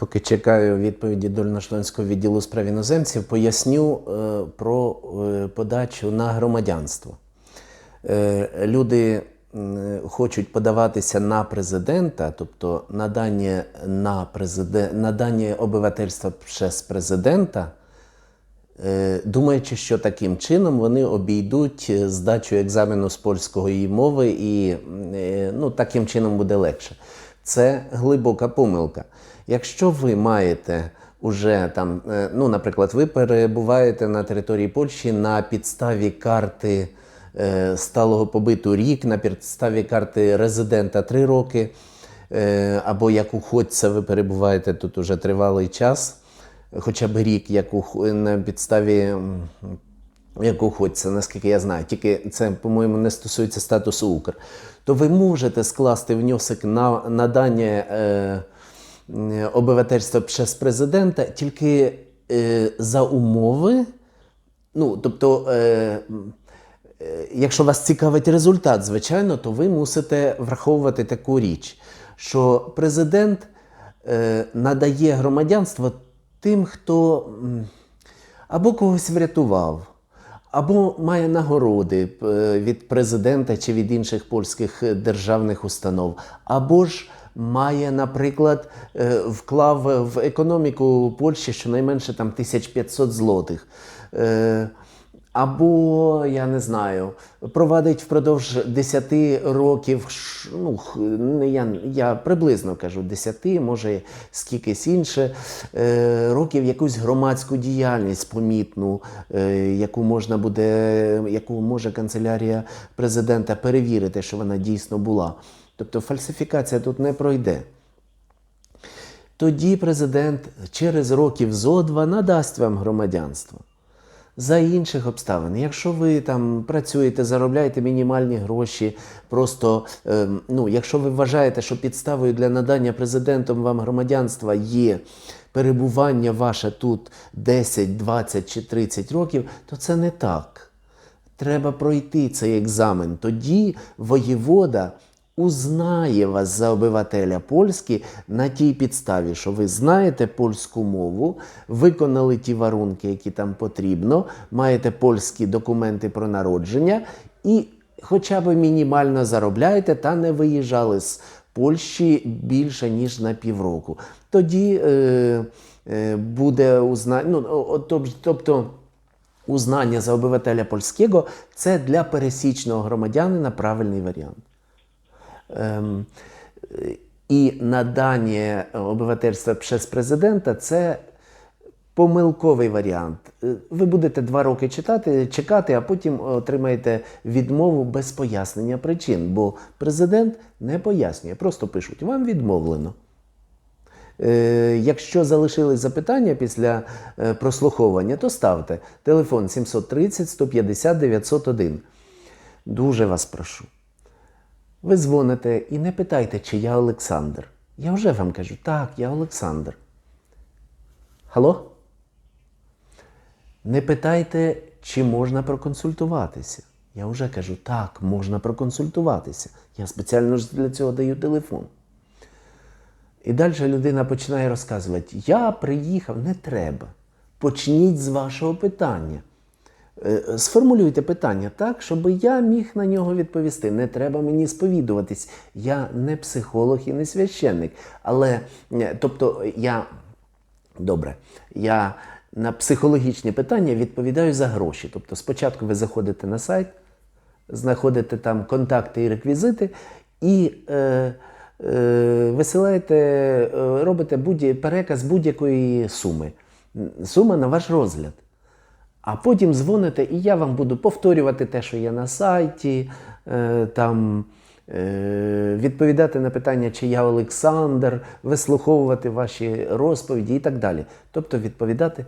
Поки чекаю відповіді Дольношлонського відділу справ іноземців, поясню е, про е, подачу на громадянство. Е, люди м, хочуть подаватися на президента, тобто надання на президент, надання обивательства через президента, е, думаючи, що таким чином вони обійдуть е, здачу екзамену з польської мови і е, ну, таким чином буде легше. Це глибока помилка. Якщо ви маєте уже там, е, ну, наприклад, ви перебуваєте на території Польщі на підставі карти е, сталого побиту рік, на підставі карти резидента 3 роки, е, або як уходця ви перебуваєте тут уже тривалий час, хоча б рік, як ух- на підставі. М, як уходця, наскільки я знаю, тільки це, по-моєму, не стосується статусу Укр, то ви можете скласти внесок на надання е, обивательства через президента тільки е, за умови. Ну, тобто, е, е, якщо вас цікавить результат, звичайно, то ви мусите враховувати таку річ, що президент е, надає громадянство тим, хто або когось врятував, або має нагороди е, від президента чи від інших польських е, державних установ, або ж має, наприклад, е, вклав в економіку Польщі щонайменше там 1500 злотих. Або, я не знаю, провадить впродовж 10 років, ну, я, я приблизно кажу, 10, може скількись інше, е, років якусь громадську діяльність помітну, е, яку можна буде, яку може канцелярія президента перевірити, що вона дійсно була. Тобто фальсифікація тут не пройде. Тоді президент через років зо два надасть вам громадянство. За інших обставин, якщо ви там працюєте, заробляєте мінімальні гроші, просто ем, ну, якщо ви вважаєте, що підставою для надання президентом вам громадянства є перебування ваше тут 10, 20 чи 30 років, то це не так. Треба пройти цей екзамен. Тоді воєвода узнає вас за обивателя польські на тій підставі, що ви знаєте польську мову, виконали ті варунки, які там потрібно, маєте польські документи про народження і хоча б мінімально заробляєте та не виїжджали з Польщі більше ніж на півроку. Тоді е, е, буде узнання. Ну, тобто. Узнання за обивателя польського це для пересічного громадянина правильний варіант. Ем, і надання обивательства через президента це помилковий варіант. Е, Ви будете два роки читати, чекати, а потім отримаєте відмову без пояснення причин, бо президент не пояснює, просто пишуть, вам відмовлено. Е, Якщо залишились запитання після е, прослуховування, то ставте телефон 730 150 901. Дуже вас прошу. Ви дзвоните і не питайте, чи я Олександр. Я вже вам кажу, так, я Олександр. Алло? Не питайте, чи можна проконсультуватися. Я вже кажу, так, можна проконсультуватися. Я спеціально ж для цього даю телефон. І далі людина починає розказувати: Я приїхав, не треба. Почніть з вашого питання. Е, Сформулюйте питання так, щоб я міг на нього відповісти. Не треба мені сповідуватись. Я не психолог і не священник. Але, е, тобто, я добре, я на психологічні питання відповідаю за гроші. Тобто, спочатку ви заходите на сайт, знаходите там контакти і реквізити і е, е, висилаєте, е, робите будь переказ будь-якої суми. Сума на ваш розгляд. А потім дзвоните, і я вам буду повторювати те, що є на сайті, е, там, е, відповідати на питання, чи я Олександр, вислуховувати ваші розповіді і так далі. Тобто відповідати